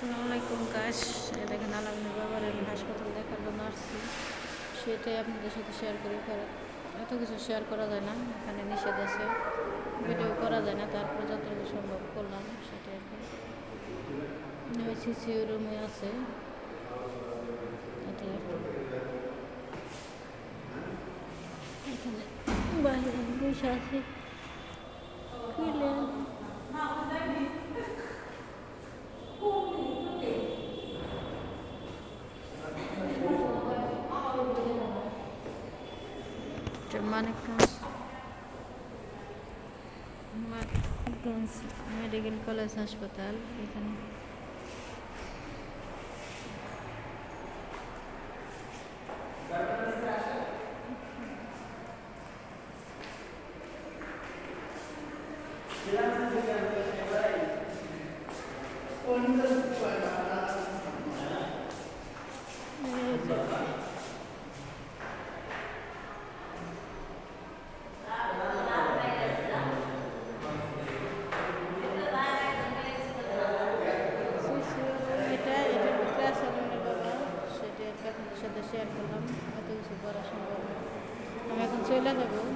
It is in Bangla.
আসসালামু আলাইকুম কাশ দেখেন আলামিনের বাবার আমি হাসপাতাল দেখার জন্য আসছি। সেটাই আপনাদের সাথে শেয়ার করি। কারণ এত কিছু শেয়ার করা যায় না, এখানে নিষেধ আছে। ভিডিও করা যায় না, তারপরে যতটুকু সম্ভব করলাম, সেটাই আর কি। ওই রুমে আছে। এটাই আর কি। এখানে বাইরে বসে আছে মানিকগঞ্জ মানিকগঞ্জ মেডিকেল কলেজ হাসপাতাল এখানে এই যে শেয়ার করলাম। এত কিছু করা সম্ভব আমি এখন চলে যাব।